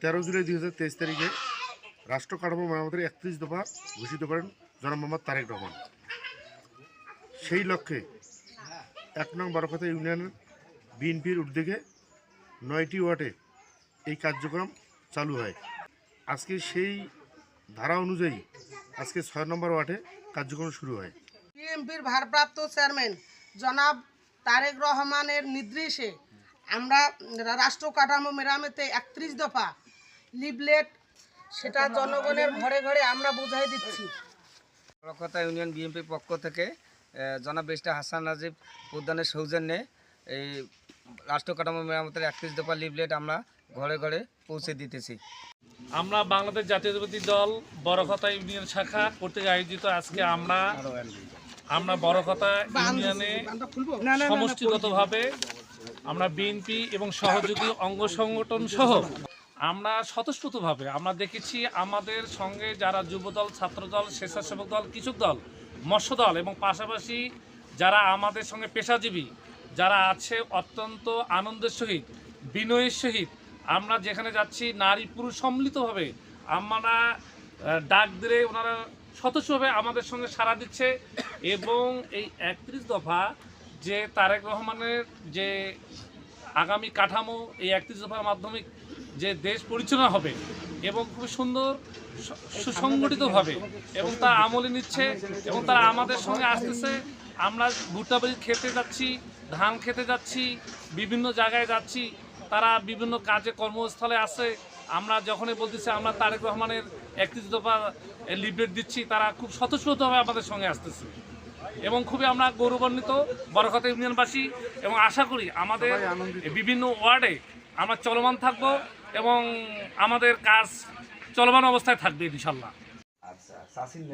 তেরো জুলাই দুই হাজার তেইশ তারিখে রাষ্ট্র কাঠামো মেরামতের একত্রিশ দফা ঘোষিত করেন জনাব মোহাম্মদ তারেক রহমান। সেই লক্ষ্যে এক নং বারোখাতা ইউনিয়নের বিএনপির উদ্যোগে নয়টি ওয়ার্ডে এই কার্যক্রম চালু হয়। আজকে সেই ধারা অনুযায়ী আজকে ছয় নম্বর ওয়ার্ডে কার্যক্রম শুরু হয়। বিএনপির ভারপ্রাপ্ত চেয়ারম্যান জনাব তারেক রহমানের নির্দেশে আমরা রাষ্ট্র কাঠামো মেরামতে একত্রিশ দফা লিফলেট সেটা জনগণের ঘরে ঘরে আমরা বুঝাই দিচ্ছি। কলকাতা ইউনিয়ন বিএনপির পক্ষ থেকে জনাব বেস্টার হাসান রাজীব উদ্যানের সৌজন্যে এই রাষ্ট্র কাঠামো মেরামতের একত্রিশ দফা লিফলেট আমরা ঘরে ঘরে পৌঁছে দিতেছি। আমরা বাংলাদেশ জাতীয়তাবাদী দল বড়কথা ইউনিয়ন শাখা কর্তৃক আয়োজিত আজকে আমরা আমরা বড়কথা ইউনিয়নে সমষ্টিগতভাবে আমরা বিএনপি এবং সহযোগী অঙ্গ সংগঠন সহ আমরা স্বতঃস্ফূর্তভাবে, আমরা দেখেছি আমাদের সঙ্গে যারা যুবদল, ছাত্রদল, স্বেচ্ছাসেবক দল, কৃষক দল, মৎস্য দল এবং পাশাপাশি যারা আমাদের সঙ্গে পেশাজীবী, যারা আছে অত্যন্ত আনন্দের সহিত, বিনয়ের সহিত, আমরা যেখানে যাচ্ছি নারী পুরুষ সম্মিলিতভাবে, আমরা ডাক দিলে ওনারা সদস্যভাবে আমাদের সঙ্গে সাড়া দিচ্ছে এবং এই একত্রিশ দফা যে তারেক রহমানের যে আগামী কাঠামো, এই একত্রিশ দফার মাধ্যমে যে দেশ পরিচালনা হবে এবং খুব সুন্দর সুসংগঠিতভাবে এবং তা আমলে নিচ্ছে এবং তারা আমাদের সঙ্গে আসতেছে। আমরা ভুট্টা খেতে যাচ্ছি ধান খেতে যাচ্ছি বিভিন্ন জায়গায় যাচ্ছি। তারা বিভিন্ন কাজে কর্মস্থলে আছে। আমরা যখনই বলতেছি আমরা তারেক রহমানের একত্রিশ দফা লিফলেট দিচ্ছি তারা খুব স্বতঃস্ফূর্তভাবে আমাদের সঙ্গে আসতেছে। এবং খুবই আমরা গৌরবান্বিত বড়খাতা ইউনিয়নবাসী। এবং আশা করি আমাদের বিভিন্ন ওয়ার্ডে আমরা চলমান থাকব। এবং আমাদের কাজ চলমান অবস্থায় থাকবে ইনশাল্লাহ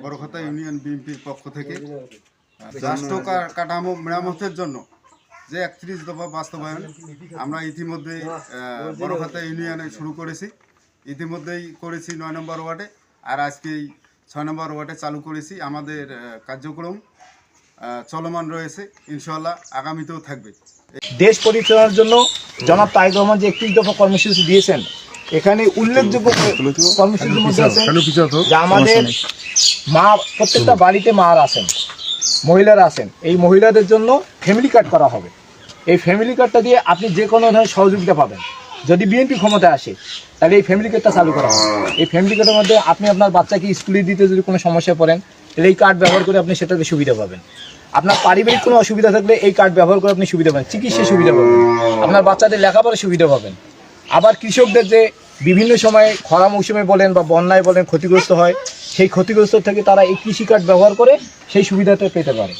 বড়খতা ইউনিয়ন বিএনপির পক্ষ থেকে রাষ্ট্র কাঠামো মেরামতের জন্য যে একত্রিশ দফা বাস্তবায়ন আমরা ইতিমধ্যে বড়খাতা ইউনিয়নে শুরু করেছি। ইতিমধ্যেই করেছি নয় নম্বর ওয়ার্ডে আর আজকে এই ছয় নম্বর ওয়ার্ডে চালু করেছি আমাদের কার্যক্রম। চলমান রয়েছে। ইনশাল্লাহ আগামীতেও থাকবে। দেশ পরিচালনার জন্য জনাব তারেক রহমান যে একত্রিশ দফা কর্মসূচি দিয়েছেন এখানে উল্লেখযোগ্য কর্মসূচির মধ্যে আছে? আমাদের মা প্রত্যেকটা বাড়িতে মার আছেন মহিলারা আছেন। এই মহিলাদের জন্য ফ্যামিলি কার্ড করা হবে। এই ফ্যামিলি কার্ডটা দিয়ে আপনি যে কোনো ধরনের সহযোগিতা পাবেন। যদি বিএনপি ক্ষমতায় আসে তাহলে এই ফ্যামিলি কার্ডটা চালু করা হবে। এই ফ্যামিলি কার্ডের মধ্যে আপনি আপনার বাচ্চাকে স্কুলে দিতে যদি কোনো সমস্যায় পড়েন তাহলে এই কার্ড ব্যবহার করে আপনি সেটাতে সুবিধা পাবেন। আপনার পারিবারিক কোনো অসুবিধা থাকলে এই কার্ড ব্যবহার করে আপনি সুবিধা পাবেন, চিকিৎসার সুবিধা পাবেন। আপনার বাচ্চাদের লেখাপড়ার সুবিধা পাবেন। আবার কৃষকদের যে বিভিন্ন সময়ে খরা মৌসুমে বলেন বা বন্যায় বলেন ক্ষতিগ্রস্ত হয়, সেই ক্ষতিগ্রস্ত থেকে তারা এই কৃষি কার্ড ব্যবহার করে সেই সুবিধাটা পেতে পারে।